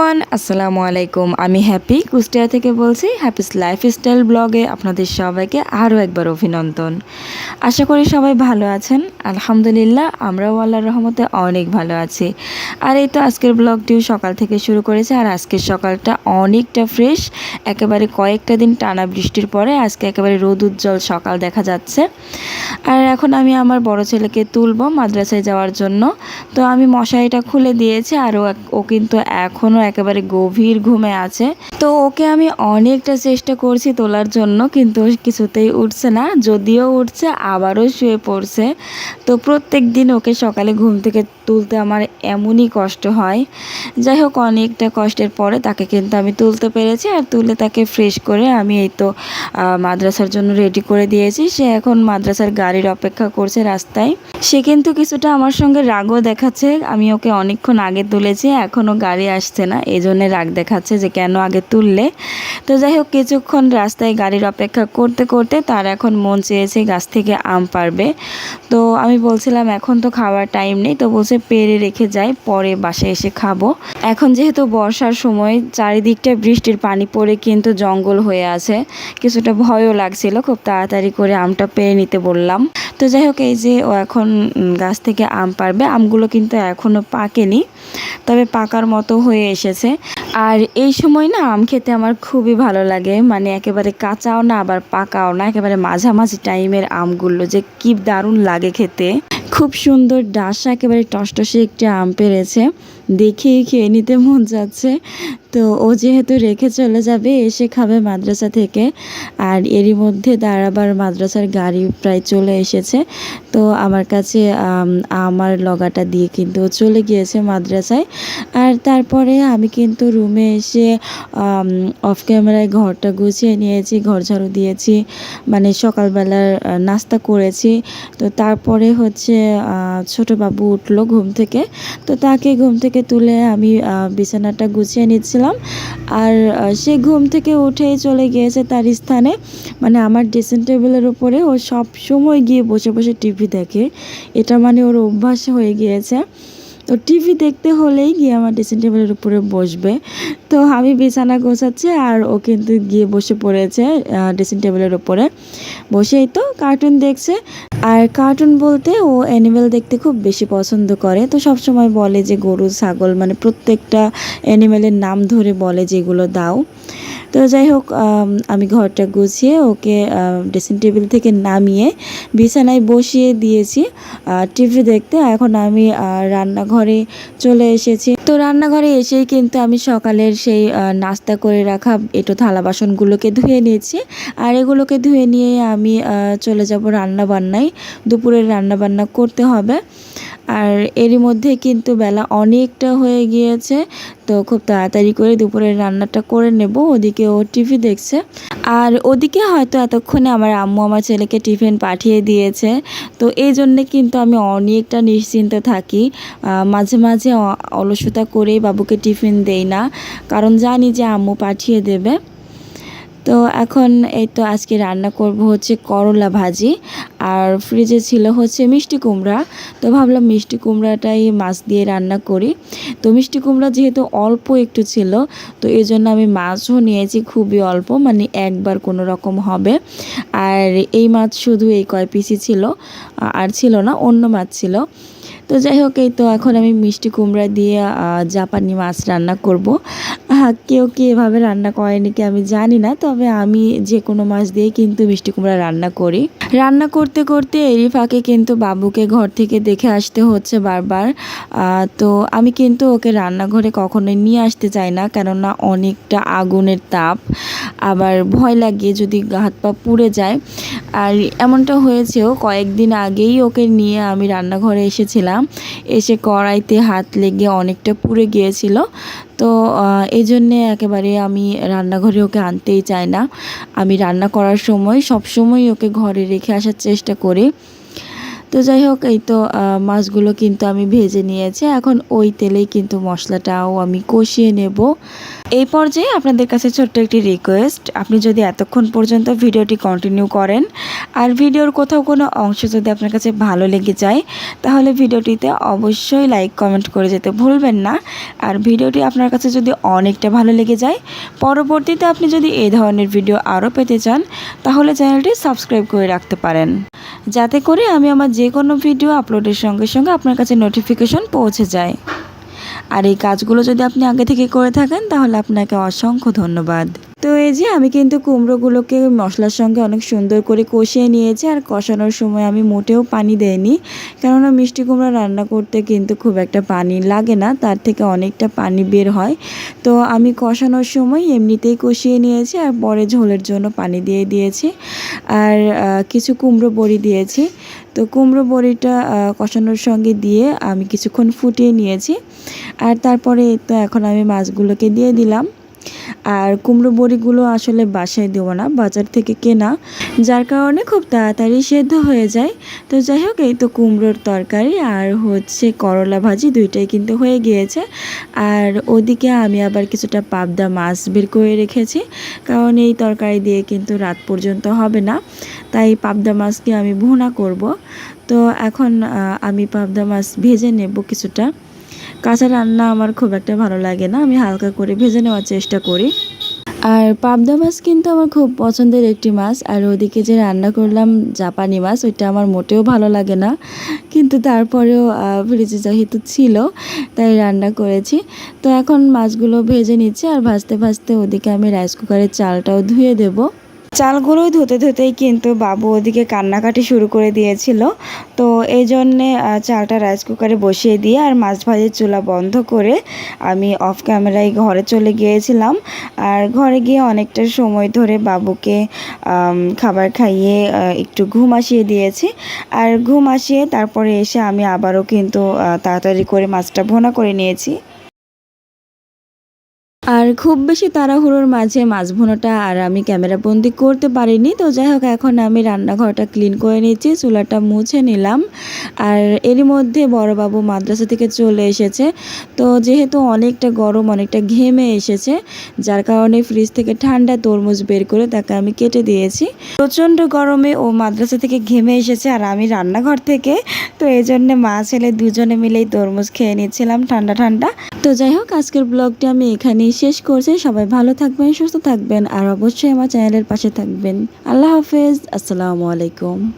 Everyone আসসালামু আলাইকুম। আমি হ্যাপি কুষ্টিয়া থেকে বলছি হ্যাপিস লাইফস্টাইল ব্লগে আপনাদের সবাইকে আরও একবার অভিনন্দন। আশা করি সবাই ভালো আছেন। আলহামদুলিল্লাহ, আমরাও আল্লাহর রহমতে অনেক ভালো আছি। আর এই তো আজকের ব্লগটিও সকাল থেকে শুরু করেছে, আর আজকের সকালটা অনেকটা ফ্রেশ একেবারে কয়েকটা দিন টানা বৃষ্টির পরে আজকে একেবারে রোদ উজ্জ্বল সকাল দেখা যাচ্ছে। আর এখন আমি আমার বড় ছেলেকে তুলবো মাদ্রাসায় যাওয়ার জন্য। তো আমি মশারিটা খুলে দিয়েছি, আর ও কিন্তু এখনও একেবারে গভীর ঘুমে আছে। তো ওকে আমি অনেকটা চেষ্টা করছি তোলার জন্য, কিন্তু কিছুতেই উঠছে না। যদিও উঠছে, আবারও শুয়ে পড়ছে। তো প্রত্যেক দিন ওকে সকালে ঘুম থেকে তুলতে আমার এমনই কষ্ট হয়। যাই হোক, অনেকটা কষ্টের পরে তাকে কিন্তু আমি তুলতে পেরেছি আর তুলে তাকে ফ্রেশ করে আমি এই তো মাদ্রাসার জন্য রেডি করে দিয়েছি। সে এখন মাদ্রাসার গাড়ির অপেক্ষা করছে রাস্তায়। সে কিন্তু কিছুটা আমার সঙ্গে রাগও দেখাচ্ছে। আমি ওকে অনেকক্ষণ আগে তুলেছি, এখনও গাড়ি আসছে না। এই জন্যে রাগ দেখাচ্ছে যে কেন আগে তুললে। তো যাই হোক, কিছুক্ষণ রাস্তায় গাড়ির অপেক্ষা করতে করতে তার এখন মন চেয়েছে গাছ থেকে আম পারবে তো আমি বলছিলাম, এখন তো খাওয়ার টাইম নেই। তো বলছে পেরে রেখে যাই, পরে বাসায় এসে খাব। এখন যেহেতু বর্ষার সময়, চারিদিকটা বৃষ্টির পানি পড়ে কিন্তু জঙ্গল হয়ে আছে। কিছুটা ভয়ও লাগছিল, খুব তাড়াতাড়ি করে আমটা পেরে নিতে বললাম। তো যাই হোক, এই যে ও এখন গাছ থেকে আম পারবে আমগুলো কিন্তু এখনও পাকেনি। তবে পাকার মতো হয়ে এসেছে। আর এই সময় না আম খেতে আমার খুবই ভালো লাগে। মানে একেবারে কাঁচাও না, আবার পাকাও না। একেবারে মাঝামাঝি টাইমের আমগুলো যে কি দারুণ লাগে খেতে। খুব সুন্দর ডাসা একেবারে টসটসে একটি আম পেরেছে। দেখেই খেয়ে নিতে মন যাচ্ছে। তো ও যেহেতু রেখে চলে যাবে, এসে খাবে মাদ্রাসা থেকে। আর এরই মধ্যে তার আবার মাদ্রাসার গাড়ি প্রায় চলে এসেছে। তো আমার কাছে আমার লগাটা দিয়ে কিন্তু চলে গিয়েছে মাদ্রাসায়। আর তারপরে আমি কিন্তু রুমে এসে অফ ক্যামেরায় ঘরটা গুছিয়ে নিয়েছি, ঘর ঝাড়ু দিয়েছি। মানে সকালবেলার নাস্তা করেছি। তো তারপরে হচ্ছে ছোট বাবু উঠল ঘুম থেকে। তো তাকে ঘুম থেকে তুলে আমি বিছানাটা গুছিয়ে নিচ্ছিলাম। আর সে ঘুম থেকে উঠেই চলে গিয়েছে তার স্থানে। মানে আমার ড্রেসিং টেবিলের উপরে ও সব সময় গিয়ে বসে বসে টিভি দেখে। এটা মানে ওর অভ্যাস হয়ে গিয়েছে। তো টিভি দেখতে হলেই গিয়ে আমার ড্রেসিং টেবিলের উপরে বসবে। তো আমি বিছানা গোছাচ্ছি আর ও কিন্তু গিয়ে বসে পড়েছে ড্রেসিং টেবিলের উপরে। বসেই তো কার্টুন দেখছে। আর কার্টুন বলতে ও অ্যানিমেল দেখতে খুব বেশি পছন্দ করে। তো সব সময় বলে যে গরু, ছাগল মানে প্রত্যেকটা অ্যানিমেলের নাম ধরে বলে যেগুলো দাও। তো যাই হোক, আমি ঘরটা গুছিয়ে ওকে ড্রেসিং টেবিল থেকে নামিয়ে বিছানায় বসিয়ে দিয়েছি। টিভি দেখতে। এখন আমি রান্নাঘরে চলে এসেছি। তো রান্নাঘরে এসেই কিন্তু আমি সকালের সেই নাস্তা করে রাখা এটো থালা বাসনগুলোকে ধুয়ে নিয়েছি। আর এগুলোকে ধুয়ে নিয়ে আমি চলে যাব রান্না বান্নায় দুপুরের রান্না বান্না করতে হবে। আর এরই মধ্যে কিন্তু বেলা অনেকটা হয়ে গিয়েছে, তো খুব তাড়াতাড়ি করে দুপুরের রান্নাটা করে নেব। ওদিকে ও টিভি দেখছে। আর ওদিকে হয়তো এতক্ষণে আমার আম্মু আমার ছেলেকে টিফিন পাঠিয়ে দিয়েছে। তো এই জন্যে কিন্তু আমি অনেকটা নিশ্চিন্তে থাকি। মাঝে মাঝে অলসতা করেই বাবুকে টিফিন দেই না। কারণ জানি যে আম্মু পাঠিয়ে দেবে। তো এখন এই তো আজকে রান্না করব হচ্ছে করলা ভাজি আর ফ্রিজে ছিল হচ্ছে মিষ্টি কুমড়া। তো ভাবলাম মিষ্টি কুমড়াটাই মাছ দিয়ে রান্না করি। তো মিষ্টি কুমড়া যেহেতু অল্প একটু ছিল, তো এই জন্য আমি মাছও নিয়েছি খুবই অল্প মানে একবার কোনো রকম হবে। আর এই মাছ শুধু এই কয় পিসি ছিল আর ছিল না, অন্য মাছ ছিল। তো যাই হোক, এই তো এখন আমি মিষ্টি কুমড়া দিয়ে জাপানি মাছ রান্না করব। কেউ কি এভাবে রান্না করেনি কি আমি জানি না, তবে আমি যে কোনো মাছ দিয়ে কিন্তু মিষ্টি কুমড়া রান্না করি। রান্না করতে করতে এরই ফাঁকে কিন্তু বাবুকে ঘর থেকে দেখে আসতে হচ্ছে বারবার। তো আমি কিন্তু ওকে রান্নাঘরে কখনোই নিয়ে আসতে চাই না, কেননা অনেকটা আগুনের তাপ। আবার ভয় লাগে যদি হাত পা পুড়ে যায়। আর এমনটা হয়েছেও কয়েকদিন আগেই ওকে নিয়ে আমি রান্নাঘরে এসেছিলাম। এসে কড়াইতে হাত লেগে অনেকটা পুড়ে গিয়েছিল। তো এই জন্যে একেবারে আমি রান্নাঘরে ওকে আনতেই চাই না। আমি রান্না করার সময় সব সময় ওকে ঘরে রেখে আসার চেষ্টা করি। তো যাই হোক, এই তো মাছগুলো কিন্তু আমি ভেজে নিয়েছি। এখন ওই তেলেই কিন্তু মশলাটাও আমি কষিয়ে নেব। এই পর্যায়ে আপনাদের কাছে ছোট্ট একটি রিকোয়েস্ট আপনি যদি এতক্ষণ পর্যন্ত ভিডিওটি কন্টিনিউ করেন, আর ভিডিওর কোথাও কোনো অংশ যদি আপনার কাছে ভালো লেগে যায়, তাহলে ভিডিওটিতে অবশ্যই লাইক কমেন্ট করে যেতে ভুলবেন না। আর ভিডিওটি আপনার কাছে যদি অনেকটা ভালো লেগে যায়, পরবর্তীতে আপনি যদি এই ধরনের ভিডিও আরও পেতে চান, তাহলে চ্যানেলটি সাবস্ক্রাইব করে রাখতে পারেন। যাতে করে আমি আমার যে কোনো ভিডিও আপলোডের সঙ্গে সঙ্গে আপনার কাছে নোটিফিকেশন পৌঁছে যায়। আর এই কাজগুলো যদি আপনি আগে থেকে করে থাকেন, তাহলে আপনাকে অসংখ্য ধন্যবাদ। তো এই যে আমি কিন্তু কুমড়োগুলোকে মশলার সঙ্গে অনেক সুন্দর করে কষিয়ে নিয়েছি আর কষানোর সময় আমি মোটেও পানি দেয়নি কেননা মিষ্টি কুমড়া রান্না করতে কিন্তু খুব একটা পানি লাগে না, তার থেকে অনেকটা পানি বের হয়। তো আমি কষানোর সময় এমনিতেই কষিয়ে নিয়েছি আর পরে ঝোলের জন্য পানি দিয়ে দিয়েছি। আর কিছু কুমড়ো বড়ি দিয়েছি। তো কুমড়ো বড়িটা কষানোর সঙ্গে দিয়ে আমি কিছুক্ষণ ফুটিয়ে নিয়েছি। আর তারপরে তো এখন আমি মাছগুলোকে দিয়ে দিলাম। আর কুমড়ো বড়িগুলো আসলে বাসায় দেবো না, বাজার থেকে কেনা। যার কারণে খুব তাড়াতাড়ি সেদ্ধ হয়ে যায়। তো যাই হোক, এই তো কুমড়োর তরকারি আর হচ্ছে করলা ভাজি দুইটাই কিন্তু হয়ে গিয়েছে। আর ওদিকে আমি আবার কিছুটা পাবদা মাছ বের করে রেখেছি। কারণ এই তরকারি দিয়ে কিন্তু রাত পর্যন্ত হবে না। তাই পাবদা মাছকে আমি ভুনা করব। তো এখন আমি পাবদা মাছ ভেজে নেব কিছুটা। কাঁচা রান্না আমার খুব একটা ভালো লাগে না। আমি হালকা করে ভেজে নেওয়ার চেষ্টা করি। আর পাবদা মাছ কিন্তু আমার খুব পছন্দের একটি মাছ। আর ওদিকে যে রান্না করলাম জাপানি মাছ, ওইটা আমার মোটেও ভালো লাগে না। কিন্তু তারপরেও ফ্রিজে যেহেতু ছিল, তাই রান্না করেছি। তো এখন মাছগুলো ভেজে নিচ্ছি আর ভাজতে ভাজতে ওদিকে আমি রাইস কুকারের চালটাও ধুয়ে দেবো। চালগুলো ধুতে ধুতেই কিন্তু বাবু ওদিকে কান্নাকাটি শুরু করে দিয়েছিল। তো এই জন্যে চালটা রাইস কুকারে বসিয়ে দিয়ে আর মাছ ভাজের চুলা বন্ধ করে আমি অফ ক্যামেরায় ঘরে চলে গিয়েছিলাম। আর ঘরে গিয়ে অনেকটা সময় ধরে বাবুকে খাবার খাইয়ে একটু ঘুম আসিয়ে দিয়েছি। আর ঘুম আসিয়ে তারপরে এসে আমি আবারও কিন্তু তাড়াতাড়ি করে মাছটা ভোনা করে নিয়েছি। খুব বেশি তাড়াহুড়োর মাঝে মাছ ভুনোটা আর আমি ক্যামেরা বন্দি করতে পারিনি। তো যাই হোক, এখন আমি রান্নাঘরটা ক্লিন করে নিচ্ছি চুলাটা মুছে নিলাম। আর এরই মধ্যে বড়বাবু মাদ্রাসা থেকে চলে এসেছে। তো যেহেতু অনেকটা গরম, অনেকটা ঘেমে এসেছে, যার কারণে ফ্রিজ থেকে ঠান্ডা তরমুজ বের করে তাকে আমি কেটে দিয়েছি। প্রচণ্ড গরমে ও মাদ্রাসা থেকে ঘেমে এসেছে আর আমি রান্নাঘর থেকে। তো এই জন্যে মা ছেলে দুজনে মিলেই তরমুজ খেয়ে নিচ্ছিলাম ঠান্ডা ঠান্ডা। তো যাই হোক, আজকের ব্লগটি আমি এখানেই শেষ করছি সবাই ভালো থাকবেন, সুস্থ থাকবেন, আর অবশ্যই আমার চ্যানেলের পাশে থাকবেন। আল্লাহ হাফেজ, আসসালামু আলাইকুম।